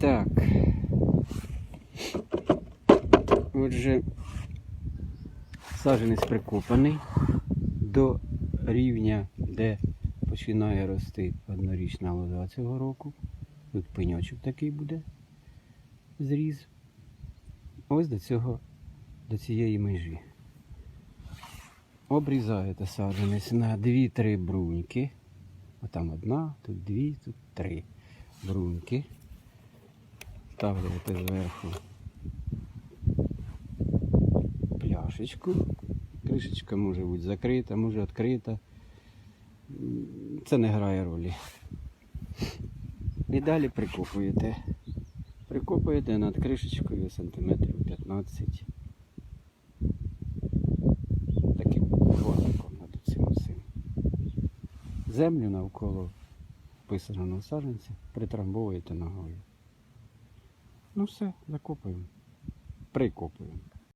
Так. Отже, саджанець прикопаний до рівня, де починає рости однорічна лоза цього року. Тут пеньочок такий буде зріз. Ось до цього, до цієї межі. Обрізаєте саджанець на 2-3 бруньки. Отам одна, тут дві, тут три бруньки. Ставляєте зверху пляшечку. Кришечка може бути закрита, може відкрита. Це не грає ролі. І далі прикопуєте. Прикопуєте над кришечкою сантиметрів 15. Таким гвоздиком над цим усім. Землю навколо вписаного саджанця притрамбовуєте ногою. Ну все, закопуємо. Прикопуємо.